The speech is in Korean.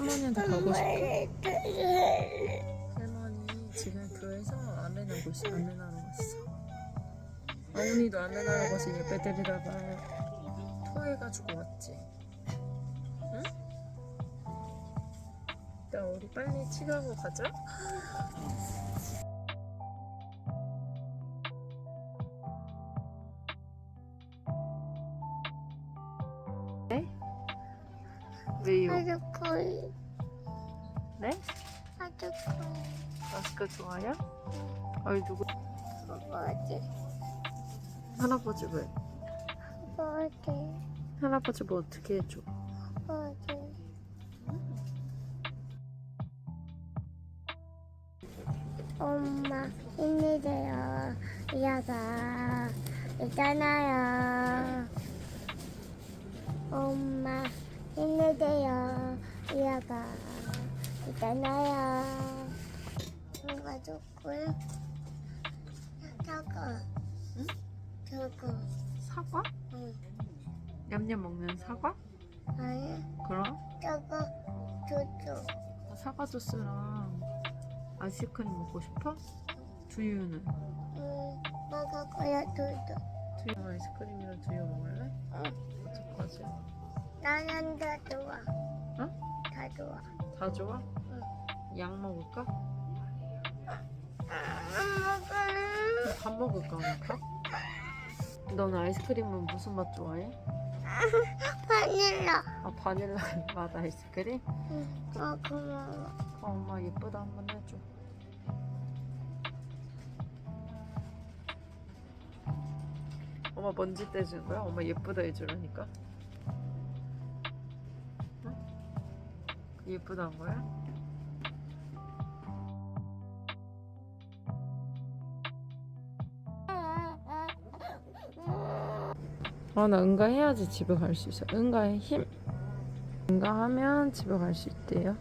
할머니한테 가고 싶어? 할머니 지금 교회에서 안내 나고 있어. 안내 나러 갔어. 어머니도 안내 나러 가서 예배 드리다가 토해가지고 왔지. 응? 나 우리 빨리 치가고 가자. 왜요? 아주코이 네? 아주코이 마스크 좋아요? 아이 누구? 뭐지 할아버지 왜? 뭐지 할아버지 뭐 어떻게 해줘? 뭐지 엄마 힘내세요 이아가 있잖아요 엄마 힘내세요 이아가 있잖아요 뭔가 좋고요 저거 응? 저거 사과? 응 냠냠 먹는 사과? 아니 그럼? 저거 저거 사과 주스랑 아이스크림 먹고 싶어? 두유는? 응 먹을 거야 저도 두유 아이스크림이랑 두유 먹을래? 응 어떡하지? 나는 다 좋아 어? 다 좋아 다 좋아? 응. 양 먹을까? 안 먹을래 밥 먹을까 그럴까? 넌 아이스크림은 무슨 맛 좋아해? 바닐라 아 바닐라 맛 아이스크림? 응 어, 고마워 어, 엄마 예쁘다 한번 해줘 엄마 먼지 떼주는 거야? 엄마 예쁘다 해주라니까 예쁘다 한 거야? 아 나 응가 해야지 집에 갈 수 있어. 응가의 힘. 응가하면 집에 갈 수 있대요